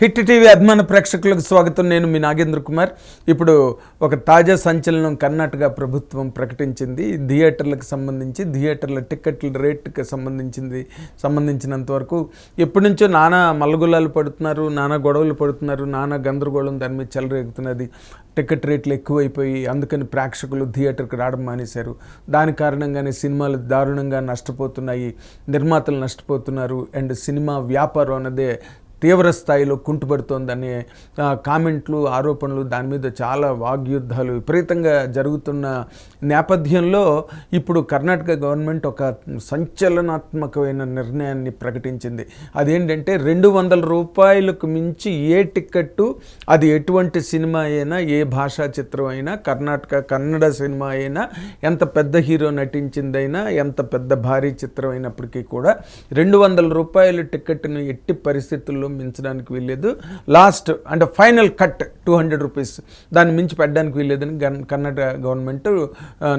Hit TV అభిమాన ప్రేక్షకులకు స్వాగతం. నేను మీ నాగేంద్ర కుమార్. ఇప్పుడు ఒక తాజా సంచలనం కర్ణాటక ప్రభుత్వం ప్రకటించింది. థియేటర్లకు సంబంధించి థియేటర్ల టికెట్ల రేటుకి సంబంధించింది సంబంధించినంత వరకు ఎప్పటి నుంచో నానా మల్లగుల్లాలు పడుతున్నారు నానా గొడవలు పడుతున్నారు నానా గందరగోళం దాని మీద చెలరేగుతున్నది. టికెట్ రేట్లు ఎక్కువైపోయి అందుకని ప్రేక్షకులు థియేటర్కి రావడం మానేశారు. దాని కారణంగానే సినిమాలు దారుణంగా నష్టపోతున్నాయి నిర్మాతలు నష్టపోతున్నారు అండ్ సినిమా వ్యాపారం అన్నదే తీవ్ర స్థాయిలో కుంటుపడుతోందనే కామెంట్లు ఆరోపణలు దాని మీద చాలా వాగ్యుద్ధాలు విపరీతంగా జరుగుతున్న నేపథ్యంలో ఇప్పుడు కర్ణాటక గవర్నమెంట్ ఒక సంచలనాత్మకమైన నిర్ణయాన్ని ప్రకటించింది. అదేంటంటే రెండు వందల రూపాయలకు మించి ఏ టిక్కెట్టు అది ఎటువంటి సినిమా అయినా ఏ భాషా చిత్రం అయినా కర్ణాటక కన్నడ సినిమా అయినా ఎంత పెద్ద హీరో నటించిందైనా ఎంత పెద్ద భారీ చిత్రం అయినప్పటికీ కూడా రెండు వందల రూపాయల టిక్కెట్ను ఎట్టి పరిస్థితుల్లో మించడానికి వీల్లేదు. లాస్ట్ అంటే final cut two hundred rupees దాన్ని మించి పెట్టడానికి వీల్లేదని కర్ణాటక గవర్నమెంట్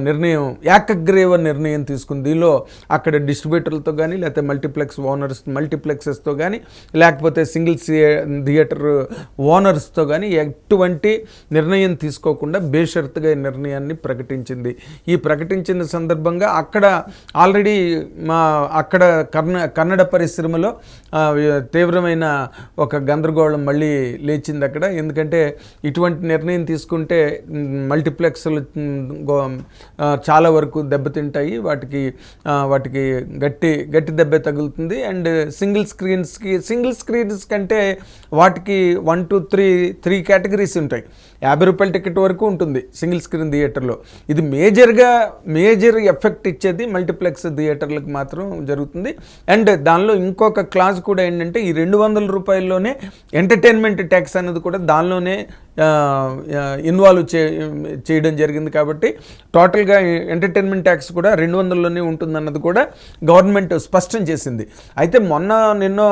నిర్ణయం ఏకగ్రీవ నిర్ణయం తీసుకుంది. దీనిలో అక్కడ డిస్ట్రిబ్యూటర్లతో కానీ లేకపోతే మల్టీప్లెక్స్ ఓనర్స్ మల్టీప్లెక్సెస్తో కానీ లేకపోతే సింగిల్ థియేటర్ ఓనర్స్తో కానీ ఎటువంటి నిర్ణయం తీసుకోకుండా బేషరతుగా నిర్ణయాన్ని ప్రకటించింది. ఈ ప్రకటించిన సందర్భంగా అక్కడ ఆల్రెడీ మా అక్కడ కర్ణ కన్నడ పరిశ్రమలో తీవ్రమైన ఒక గందరగోళం మళ్ళీ లేచింది అక్కడ. ఎందుకంటే ఇటువంటి నిర్ణయం తీసుకుంటే మల్టీప్లెక్స్లు చాలా వరకు దెబ్బతింటాయి. వాటికి వాటికి గట్టి గట్టి దెబ్బ తగులుతుంది. అండ్ సింగిల్ స్క్రీన్స్కి సింగిల్ స్క్రీన్స్ కంటే వాటికి one two three three categories ఉంటాయి. యాభై రూపాయల టికెట్ వరకు ఉంటుంది సింగిల్ స్క్రీన్ థియేటర్లో. ఇది మేజర్గా మేజర్ ఎఫెక్ట్ ఇచ్చేది మల్టీప్లెక్స్ థియేటర్లకు మాత్రం జరుగుతుంది. అండ్ దానిలో ఇంకొక క్లాస్ కూడా ఏంటంటే ఈ రెండు వందల రూపాయల్లోనే ఎంటర్టైన్మెంట్ ట్యాక్స్ అనేది కూడా దానిలోనే ఇన్వాల్వ్ చే చేయడం జరిగింది కాబట్టి టోటల్గా ఎంటర్టైన్మెంట్ ట్యాక్స్ కూడా రెండు వందల్లోనే ఉంటుందన్నది కూడా గవర్నమెంట్ స్పష్టం చేసింది. అయితే మొన్న నిన్నో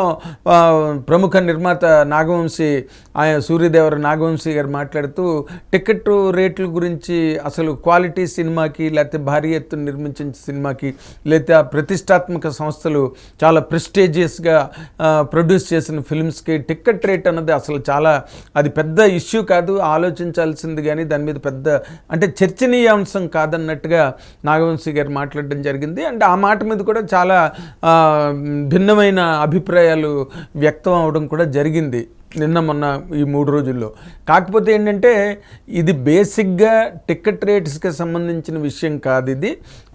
ప్రముఖ నిర్మాత నాగవంశీ ఆయన సూర్యదేవర నాగవంశీ గారు మాట్లాడుతూ టికెట్ రేట్ల గురించి అసలు క్వాలిటీ సినిమాకి లేకపోతే భారీ ఎత్తున నిర్మించిన సినిమాకి లేకపోతే ఆ ప్రతిష్టాత్మక సంస్థలు చాలా ప్రెస్టేజియస్గా ప్రొడ్యూస్ చేసిన ఫిల్మ్స్కి టికెట్ రేట్ అన్నది అసలు చాలా అది పెద్ద ఇష్యూ కాదు ఆలోచించాల్సింది కానీ దాని మీద పెద్ద అంటే చర్చనీయాంశం కాదన్నట్టుగా నాగవంశీ గారు మాట్లాడడం జరిగింది. అండ్ ఆ మాట మీద కూడా చాలా భిన్నమైన అభిప్రాయాలు వ్యక్తం అవడం కూడా జరిగింది నిన్న మొన్న ఈ మూడు రోజుల్లో. కాకపోతే ఏంటంటే ఇది బేసిక్గా టికెట్ రేట్స్కి సంబంధించిన విషయం కాదు ఇది.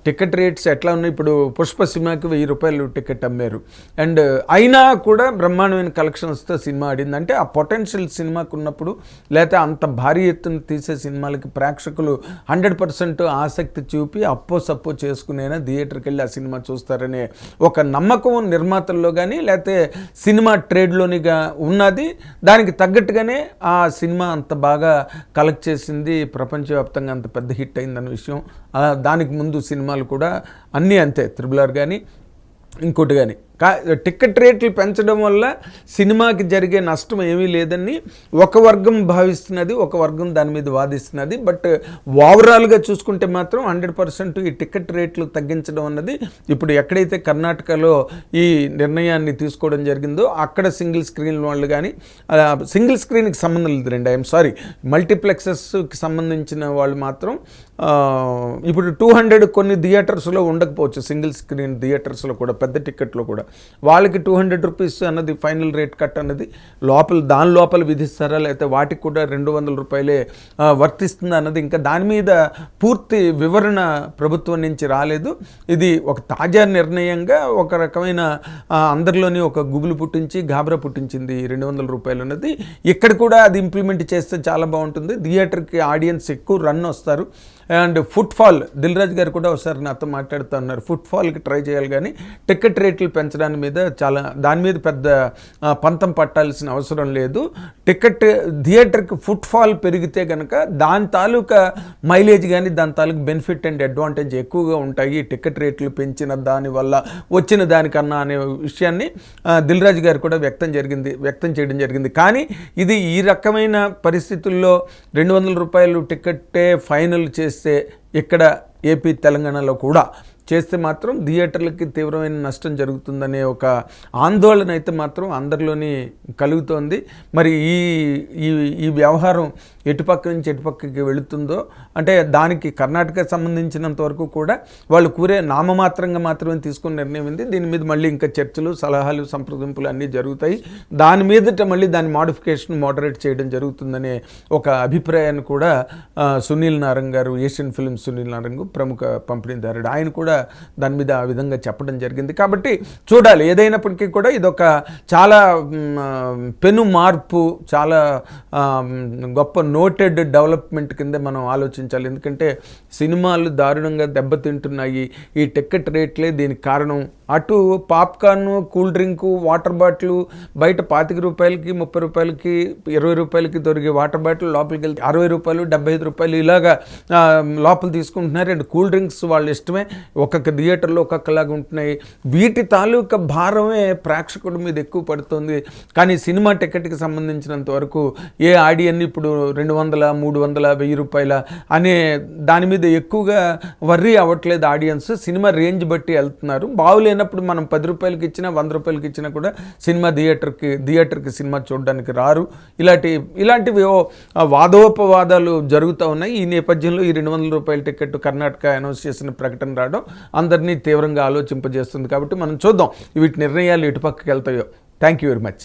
టికెట్ రేట్స్ ఎట్లా ఉన్నాయి? ఇప్పుడు పుష్ప సినిమాకి వెయ్యి రూపాయలు టికెట్ అమ్మారు. అండ్ అయినా కూడా బ్రహ్మాండమైన కలెక్షన్స్తో సినిమా ఆడింది. అంటే ఆ పొటెన్షియల్ సినిమాకు ఉన్నప్పుడు లేకపోతే అంత భారీ ఎత్తున తీసే సినిమాలకి ప్రేక్షకులు హండ్రెడ్ పర్సెంట్ ఆసక్తి చూపి అప్పో సప్పో చేసుకునేనా థియేటర్కి వెళ్ళి ఆ సినిమా చూస్తారనే ఒక నమ్మకం నిర్మాతల్లో కానీ లేకపోతే సినిమా ట్రేడ్లోనిగా ఉన్నది. దానికి తగ్గట్టుగానే ఆ సినిమా అంత బాగా కలెక్ట్ చేసింది. ప్రపంచవ్యాప్తంగా అంత పెద్ద హిట్ అయిందన్న విషయం. దానికి ముందు సినిమా సినిమాలు కూడా అన్నీ అంతే. త్రిబుల్ ఆర్ కానీ ఇంకోటి కానీ కా టికెట్ రేట్లు పెంచడం వల్ల సినిమాకి జరిగే నష్టం ఏమీ లేదని ఒక వర్గం భావిస్తున్నది ఒక వర్గం దాని మీద వాదిస్తున్నది. బట్ ఓవరాల్గా చూసుకుంటే మాత్రం హండ్రెడ్ పర్సెంట్ ఈ టికెట్ రేట్లు తగ్గించడం అన్నది ఇప్పుడు ఎక్కడైతే కర్ణాటకలో ఈ నిర్ణయాన్ని తీసుకోవడం జరిగిందో అక్కడ సింగిల్ స్క్రీన్ వాళ్ళు కానీ సింగిల్ స్క్రీన్కి సంబంధం లేదు రండి ఐఎమ్ సారీ మల్టీప్లెక్సెస్కి సంబంధించిన వాళ్ళు మాత్రం ఇప్పుడు టూ హండ్రెడ్ కొన్ని థియేటర్స్లో ఉండకపోవచ్చు సింగిల్ స్క్రీన్ థియేటర్స్లో కూడా పెద్ద టికెట్లో కూడా. వాళ్ళకి టూ హండ్రెడ్ రూపీస్ అన్నది ఫైనల్ రేట్ కట్ అన్నది లోపల దాని లోపల విధిస్తారా లేకపోతే వాటికి కూడా రెండు వందల రూపాయలే వర్తిస్తుంది అన్నది ఇంకా దాని మీద పూర్తి వివరణ ప్రభుత్వం నుంచి రాలేదు. ఇది ఒక తాజా నిర్ణయంగా ఒక రకమైన అందరిలోని ఒక గుబులు పుట్టించి గాబరా పుట్టించింది రెండు వందల రూపాయలు అన్నది. ఇక్కడ కూడా అది ఇంప్లిమెంట్ చేస్తే చాలా బాగుంటుంది. థియేటర్కి ఆడియన్స్ ఎక్కువ రన్ వస్తారు. And footfall Dil Raju గారు కూడా ఒకసారి నాతో మాట్లాడుతూ ఉన్నారు. ఫుట్ఫాల్కి ట్రై చేయాలి కానీ టికెట్ రేట్లు పెంచడానికి మీద చాలా దాని మీద పెద్ద పంతం పట్టాల్సిన అవసరం లేదు. టికెట్ థియేటర్కి ఫుట్ ఫాల్ పెరిగితే కనుక దాని తాలూకా మైలేజ్ కానీ దాని తాలూకా బెనిఫిట్ అండ్ అడ్వాంటేజ్ ఎక్కువగా ఉంటాయి. టికెట్ రేట్లు పెంచిన దానివల్ల వచ్చిన దానికన్నా అనే విషయాన్ని దిల్రాజు దిల్ రాజు గారు కూడా వ్యక్తం జరిగింది వ్యక్తం చేయడం జరిగింది. కానీ ఇది ఈ రకమైన పరిస్థితుల్లో రెండు వందల రూపాయలు టికెట్టే ఫైనల్ చేస్తే ఇక్కడ ఏపీ తెలంగాణలో కూడా చేస్తే మాత్రం థియేటర్లకి తీవ్రమైన నష్టం జరుగుతుందనే ఒక ఆందోళన అయితే మాత్రం అందరిలోని కలుగుతోంది. మరి ఈ ఈ ఈ వ్యవహారం ఎటుపక్క నుంచి ఎటుపక్కకి వెళుతుందో అంటే దానికి కర్ణాటక సంబంధించినంత వరకు కూడా వాళ్ళు కూరే నామమాత్రంగా మాత్రమే తీసుకున్న నిర్ణయం ఉంది. దీని మీద మళ్ళీ ఇంకా చర్చలు సలహాలు సంప్రదింపులు అన్నీ జరుగుతాయి. దాని మీదట మళ్ళీ దాని మాడిఫికేషన్ మోడరేట్ చేయడం జరుగుతుందనే ఒక అభిప్రాయాన్ని కూడా సునీల్ నారంగ్ గారు ఏషియన్ ఫిల్మ్ సునీల్ నారంగ్ ప్రముఖ పంపిణీదారుడు. ఆయన కూడా దాని మీద ఆ విధంగా చెప్పడం జరిగింది. కాబట్టి చూడాలి ఏదైనప్పటికీ కూడా ఇదొక చాలా పెను మార్పు చాలా గొప్ప నోటెడ్ డెవలప్మెంట్ కింద మనం ఆలోచించాలి. ఎందుకంటే సినిమాలు దారుణంగా దెబ్బతింటున్నాయి. ఈ టికెట్ రేట్లే దీనికి కారణం. అటు popcorn cool drink water bottle బయట పాతిక రూపాయలకి ముప్పై రూపాయలకి ఇరవై రూపాయలకి దొరికే వాటర్ బాటిల్ లోపలికి వెళ్తే అరవై రూపాయలు డెబ్బై ఐదు రూపాయలు ఇలాగా లోపల తీసుకుంటున్నారు. అండ్ కూల్ డ్రింక్స్ వాళ్ళ ఇష్టమే. ఒక్కొక్క థియేటర్లో ఒక్కొక్కలాగా ఉంటున్నాయి. వీటి తాలూకా భారమే ప్రేక్షకుడి మీద ఎక్కువ పడుతుంది. కానీ సినిమా టికెట్కి సంబంధించినంత వరకు ఏ ఆడియన్ ఇప్పుడు రెండు వందల మూడు వందల వెయ్యి రూపాయల అనే దాని మీద ఎక్కువగా వర్రీ అవ్వట్లేదు ఆడియన్స్. సినిమా రేంజ్ బట్టి వెళ్తున్నారు. బాగులేనప్పుడు మనం పది రూపాయలకి ఇచ్చినా వంద రూపాయలకి ఇచ్చినా కూడా సినిమా థియేటర్కి థియేటర్కి సినిమా చూడడానికి రారు. ఇలాంటి ఇలాంటివి వాదోపవాదాలు జరుగుతూ ఉన్నాయి. ఈ నేపథ్యంలో ఈ రెండు వందల రూపాయల టికెట్ కర్ణాటక అనౌన్స్ చేసిన ప్రకటన రావడం అందరినీ తీవ్రంగా ఆలోచింపజేస్తుంది. కాబట్టి మనం చూద్దాం వీటి నిర్ణయాలు ఇటుపక్కకి వెళ్తాయో. Thank you very much.